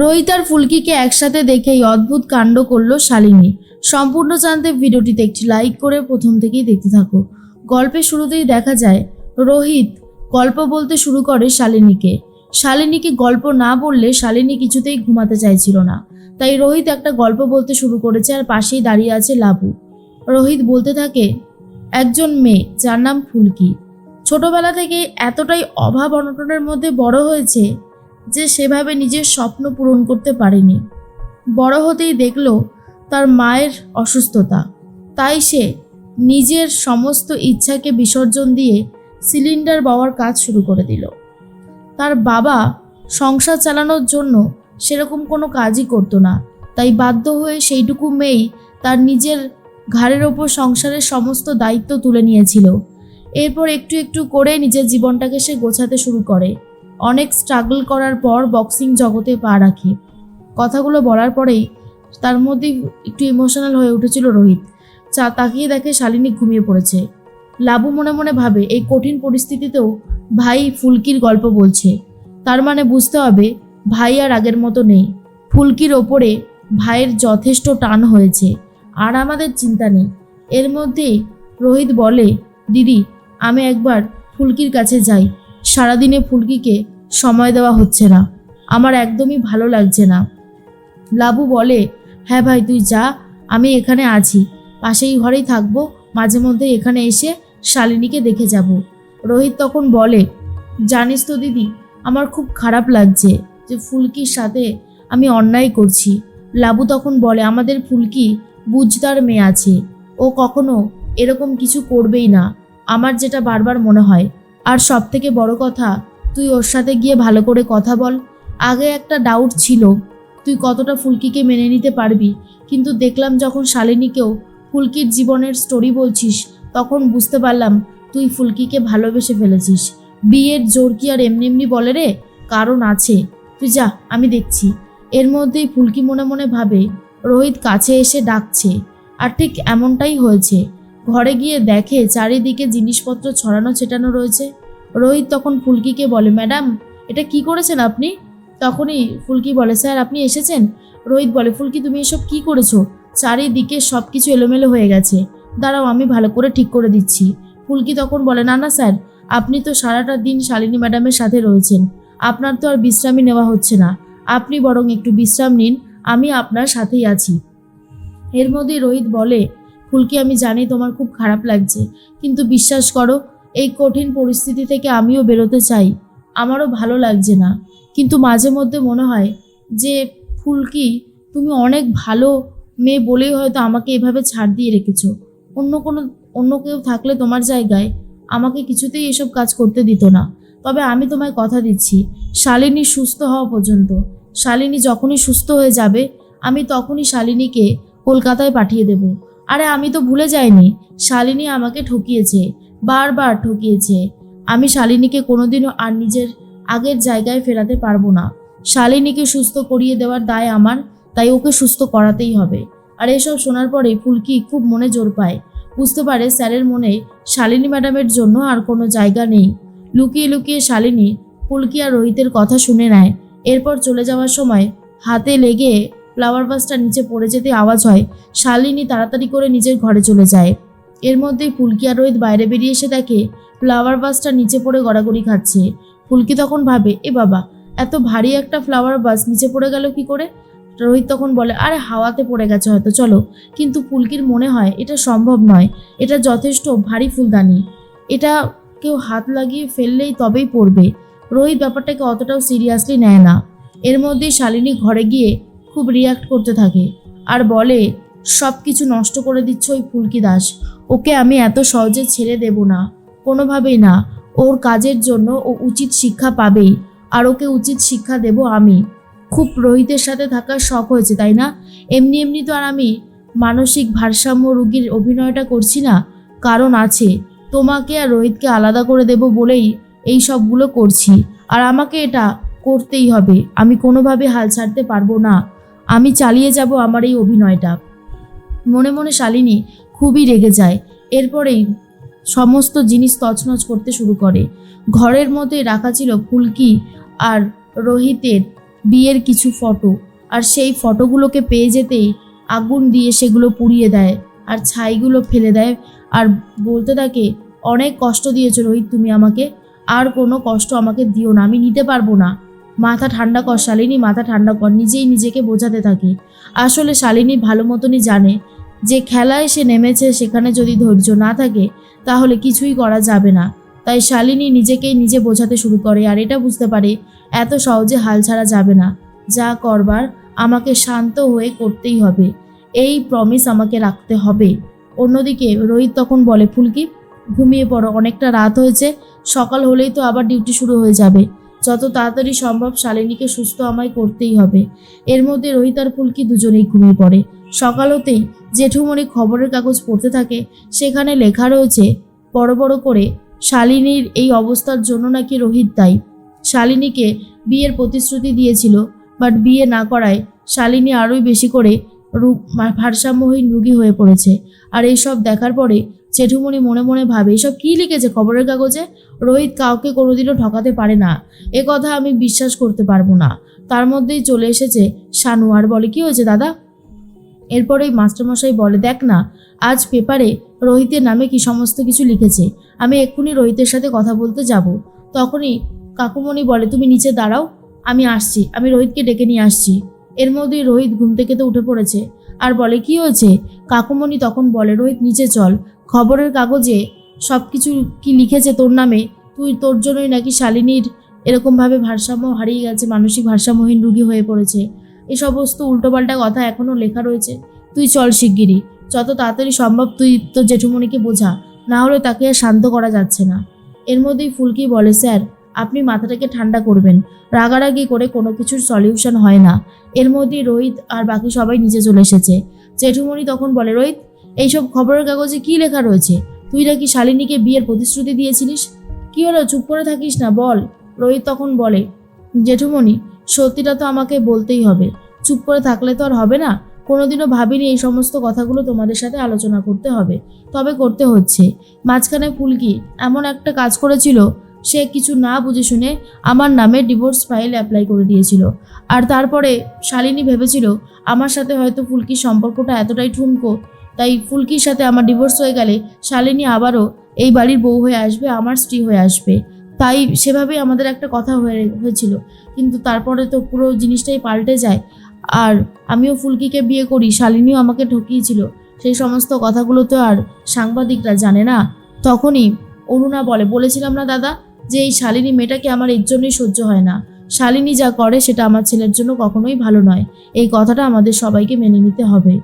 রোহিত আর ফুলকিকে একসাথে দেখেই অদ্ভুত কাণ্ড করল শালিনী। সম্পূর্ণ জানতে ভিডিওটিতে একটি লাইক করে প্রথম থেকেই দেখতে থাকো। গল্পের শুরুতেই দেখা যায়, রোহিত গল্প বলতে শুরু করে শালিনীকে। শালিনীকে গল্প না বললে শালিনী কিছুতেই ঘুমাতে চাইছিল না। তাই রোহিত একটা গল্প বলতে শুরু করেছে আর পাশেই দাঁড়িয়ে আছে লাবু। রোহিত বলতে থাকে, একজন মেয়ে, যার নাম ফুলকি। ছোটবেলা থেকে এতটাই অভাব অনটনের মধ্যে বড় হয়েছে যে সেভাবে নিজের স্বপ্ন পূরণ করতে পারেনি। বড় হতেই দেখল তার মায়ের অসুস্থতা। তাই সে নিজের সমস্ত ইচ্ছাকে বিসর্জন দিয়ে সিলিন্ডার বাওয়ার কাজ শুরু করে দিল। তার বাবা সংসার চালানোর জন্য সেরকম কোনো কাজই করতো না। তাই বাধ্য হয়ে সেইটুকু মেয়েই তার নিজের ঘাড়ের ওপর সংসারের সমস্ত দায়িত্ব তুলে নিয়েছিল। এরপর একটু একটু করে নিজের জীবনটাকে সে গোছাতে শুরু করে। অনেক স্ট্রাগল করার পর বক্সিং জগতে পা রাখে। কথাগুলো বলার পরেই তার মধ্যে একটু ইমোশনাল হয়ে উঠেছিল রোহিত। চা তাকিয়ে দেখে শালিনী ঘুমিয়ে পড়েছে। লাবু মনে মনে ভাবে, এই কঠিন পরিস্থিতিতেও ভাই ফুলকির গল্প বলছে। তার মানে বুঝতে হবে, ভাই আর আগের মতো নেই। ফুলকির ওপরে ভাইয়ের যথেষ্ট টান হয়েছে, আর আমাদের চিন্তা নেই। এর মধ্যেই রোহিত বলে, দিদি, আমি একবার ফুলকির কাছে যাই। সারাদিনে ফুলকিকে সময় দেওয়া হচ্ছে না। আমার একদমই ভালো লাগছে না। লাবু বলে হ্যাঁ ভাই, তুই যা, আমি এখানে আছি। পাশেই ঘরেই থাকব, মাঝে মধ্যে এখানে এসে শালিনীকে দেখে যাব। রোহিত তখন বলে, জানিস তো দিদি, আমার খুব খারাপ লাগছে যে ফুলকির সাথে আমি অন্যায় করছি। লাবু তখন বলে, আমাদের ফুলকি বুঝদার মেয়ে আছে। ও কখনো এরকম কিছু করবেই না। আমার যেটা বারবার মনে হয় আর সব থেকে বড় কথা, তুই ওর সাথে গিয়ে ভালো করে কথা বল। আগে একটা ডাউট ছিল, তুই কতটা ফুলকিকে মেনে নিতে পারবি। কিন্তু দেখলাম যখন শালিনীকেও ফুলকির জীবনের স্টোরি বলছিস, তখন বুঝতে পারলাম তুই ফুলকিকে ভালোবেসে ফেলেছিস। বিয়ের জোর কি আর এমনি এমনি বলে রে? কারণ আছে। তুই যা, আমি দেখছি। এর মধ্যেই ফুলকি মনে মনে ভাবে, রোহিত কাছে এসে ডাকছে। আর ঠিক এমনটাই হয়েছে। ঘরে গিয়ে দেখে চারিদিকে জিনিসপত্র ছড়ানো ছেটানো রয়েছে। রোহিত তখন ফুলকিকে বলে, ম্যাডাম, এটা কি করেছেন আপনি? তখনই ফুলকি বলে, স্যার, আপনি এসেছেন? রোহিত বলে, ফুলকি, তুমি এসব কি করেছ? চারিদিকে সব কিছু এলোমেলো হয়ে গেছে। দাঁড়াও, আমি ভালো করে ঠিক করে দিচ্ছি। ফুলকি তখন বলে, না না, স্যার, আপনি তো সারাটা দিন শালিনী ম্যাডামের সাথে রয়েছেন। আপনার তো আর বিশ্রামই নেওয়া হচ্ছে না। আপনি বরং একটু বিশ্রাম নিন, আমি আপনার সাথেই আছি। এর মধ্যে রোহিত বলে, ফুলকি, আমি জানি তোমার খুব খারাপ লাগছে, কিন্তু বিশ্বাস করো এই কঠিন পরিস্থিতি থেকে আমিও বেরোতে চাই। আমারও ভালো লাগছে না। কিন্তু মাঝে মধ্যে মনে হয় যে ফুলকি তুমি অনেক ভালো মেয়ে বলেই হয়তো আমাকে এভাবে ছাড় দিয়ে রেখেছো। অন্য কোনো, অন্য কেউ থাকলে তোমার জায়গায় আমাকে কিছুতেই এসব কাজ করতে দিত না। তবে আমি তোমায় কথা দিচ্ছি, শালিনী সুস্থ হওয়া পর্যন্ত। শালিনী যখনই সুস্থ হয়ে যাবে, আমি তখনই শালিনীকে কলকাতায় পাঠিয়ে দেব। আরে আমি তো ভুলে যাইনি, শালিনী আমাকে ঠকিয়েছে, বারবার ঠকিয়েছে। আমি শালিনীকে কোনোদিনও আর নিজের আগের জায়গায় ফেরাতে পারব না। শালিনীকে সুস্থ করিয়ে দেওয়ার দায় আমার, তাই ওকে সুস্থ করাতেই হবে। আর এসব শোনার পরে ফুলকি খুব মনে জোর পায়। বুঝতে পারে স্যারের মনে শালিনী ম্যাডামের জন্য আর কোনো জায়গা নেই। লুকিয়ে লুকিয়ে শালিনী ফুলকি আর রোহিতের কথা শুনে নেয়। এরপর চলে যাওয়ার সময় হাতে লেগে ফ্লাওয়ার বাসটা নিচে পড়ে যেতে আওয়াজ হয়। শালিনী তাড়াতাড়ি করে নিজের ঘরে চলে যায়। এর মধ্যেই ফুলকি আর রোহিত বাইরে বেরিয়ে এসে দেখে ফ্লাওয়ার বাসটা নিচে পড়ে গড়াগড়ি খাচ্ছে। ফুলকি তখন ভাবে, এ বাবা, এত ভারী একটা ফ্লাওয়ার বাস নিচে পড়ে গেল কি করে? রোহিত তখন বলে, আরে, হাওয়াতে পড়ে গেছে হয়তো, চলো। কিন্তু ফুলকির মনে হয়, এটা সম্ভব নয়। এটা যথেষ্ট ভারী ফুলদানি। এটা কেউ হাত লাগিয়ে ফেললেই তবেই পড়বে। রোহিত ব্যাপারটাকে অতটাও সিরিয়াসলি নেয় না। এর মধ্যেই শালিনী ঘরে গিয়ে খুব রিয়াক্ট করতে থাকে। আর বলে সব কিছু নষ্ট করে দিচ্ছে ওই ফুলকি দাস। ওকে আমি এত সহজে ছেড়ে দেব না। কোনোভাবেই না। ওর কাজের জন্য ও উচিত শিক্ষা পাবেই। আর ওকে উচিত শিক্ষা দেব আমি। খুব রোহিতের সাথে থাকার শখ হয়েছে, তাই না? এমনি এমনি তো আর আমি মানসিক ভারসাম্য রুগীর অভিনয়টা করছি না। কারণ আছে, তোমাকে আর রোহিতকে আলাদা করে দেব বলেই এই সবগুলো করছি। আর আমাকে এটা করতেই হবে। আমি কোনোভাবে হাল ছাড়তে পারব না। আমি চালিয়ে যাব আমার এই অভিনয়টা। মনে মনে শালিনী খুবই রেগে যায়। এরপরেই সমস্ত জিনিস তছনছ করতে শুরু করে। ঘরের মধ্যে রাখা ছিল ফুলকি আর রোহিতের বিয়ের কিছু ফটো। আর সেই ফটোগুলোকে পেয়ে যেতেই আগুন দিয়ে সেগুলো পুড়িয়ে দেয় আর ছাইগুলো ফেলে দেয় আর বলতে থাকে, অনেক কষ্ট দিয়েছ রোহিত, তুমি আমাকে। আর কোনো কষ্ট আমাকে দিও না, আমি নিতে পারব না। মাথা ঠান্ডা কর শালিনী, মাথা ঠান্ডা কর, নিজেই নিজেকে বোঝাতে থাকে। আসলে শালিনী ভালো মতনই জানে যে খেলায় সে নেমেছে, সেখানে যদি ধৈর্য না থাকে, তাহলে কিছুই করা যাবে না। তাই শালিনী নিজেকেই নিজে বোঝাতে শুরু করে আর এটা বুঝতে পারে এত সহজে হাল ছাড়া যাবে না। যা করবার আমাকে শান্ত হয়ে করতেই হবে। এই প্রমিস আমাকে রাখতে হবে। অন্যদিকে রোহিত তখন বলে, ফুলকি, ঘুমিয়ে পড়ো, অনেকটা রাত হয়েছে, সকাল হলেই তো আবার ডিউটি শুরু হয়ে যাবে। যত তাড়াতাড়ি সম্ভব শালিনীকে সুস্থ আমায় করতেই হবে। এর মধ্যে রোহিত আর ফুলকি দুজনেই ঘুমিয়ে পড়ে। সকাল হতেই জেঠুমণি খবরের কাগজ পড়তে থাকে, সেখানে লেখা রয়েছে, বড় বড় করে, শালিনীর এই অবস্থার জন্য নাকি রোহিত দায়ী। শালিনীকে বিয়ের প্রতিশ্রুতি দিয়েছিল বাট বিয়ে না করায় শালিনী আরোই বেশি করে রু- মা- ভারসাম্যহীন রুগী হয়ে পড়েছে। আর এইসব দেখার পরে জেঠুমণি মনে মনে ভাবে এসব কী লিখেছে খবরের কাগজে? রোহিত কাউকে কোনোদিনও ঠকাতে পারে না। এ কথা আমি বিশ্বাস করতে পারব না। তার মধ্যেই চলে এসেছে শানু। আর বলে, কি হয়েছে দাদা? এরপরেই মাস্টারমশাই বলে, দেখ না, আজ পেপারে রোহিতের নামে কি সমস্ত কিছু লিখেছে। আমি এক্ষুনি রোহিতের সাথে কথা বলতে যাব। তখনই কাকুমণি বলে, তুমি নিচে দাঁড়াও, আমি আসছি। আমি রোহিতকে ডেকে নিয়ে আসছি। এর মধ্যেই রোহিত ঘুম থেকে তো উঠে পড়েছে। আর বলে, কি হয়েছে? কাকুমণি তখন বলে, রোহিত, নিচে চল। খবরের কাগজে সব কিছু কি লিখেছে তোর নামে? তুই, তোর জন্যই নাকি শালিনীর এরকমভাবে ভারসাম্য হারিয়ে গেছে, মানসিক ভারসাম্যহীন রুগী হয়ে পড়েছে। এই সমস্ত উল্টোপাল্টা কথা এখনও লেখা রয়েছে। তুই চল শিগগিরই। যত তাড়াতাড়ি সম্ভব তুই তোর জেঠুমণিকে বোঝা। না হলে তাকে আর শান্ত করা যাচ্ছে না। এর মধ্যেই ফুলকি বলে, স্যার আপনি মাথাটাকে ঠান্ডা করবেন। রাগারাগি করে কোনো কিছুর সলিউশন হয় না। এর মধ্যেই রোহিত আর বাকি সবাই নিচে চলে এসেছে। জেঠুমণি তখন বলে, রোহিত, এইসব খবরের কাগজে কি লেখা রয়েছে? তুই নাকি শালিনীকে বিয়ের প্রতিশ্রুতি দিয়েছিলিস? কি হলো, চুপ করে থাকিস না? বল। রোহিত তখন বলে, জেঠুমণি, সত্যিটা তো আমাকে বলতেই হবে। চুপ করে থাকলে তো আর হবে না। কোনোদিনও ভাবিনি এই সমস্ত কথাগুলো তোমাদের সাথে আলোচনা করতে হবে। তবে করতে হচ্ছে। মাঝখানে ফুলকি এমন একটা কাজ করেছিল সে কিছু না বুঝে শুনে আমার নামে ডিভোর্স ফাইল অ্যাপ্লাই করে দিয়েছিল। আর তারপরে শালিনী ভেবেছিল, আমার সাথে হয়তো ফুলকির সম্পর্কটা এতটাই ঠুমকো, তাই ফুলকির সাথে আমার ডিভোর্স হয়ে গেলে শালিনী আবারও এই বাড়ির বউ হয়ে আসবে, আমার স্ত্রী হয়ে আসবে। তাই সেভাবেই আমাদের একটা কথা হয়ে, হয়েছিল। কিন্তু তারপরে তো পুরো জিনিসটাই পাল্টে যায়। আর আমিও ফুলকিকে বিয়ে করি, শালিনীও আমাকে ঠকিয়েছিল। সেই সমস্ত কথাগুলো তো আর সাংবাদিকরা জানে না। তখনই অরুণা বলে, বলেছিলাম না দাদা যে এই শালিনী মেয়েটাকে আমার এর জন্যই সহ্য হয় না। শালিনী যা করে সেটা আমার ছেলের জন্য কখনোই ভালো নয়। এই কথাটা আমাদের সবাইকে মেনে নিতে হবে।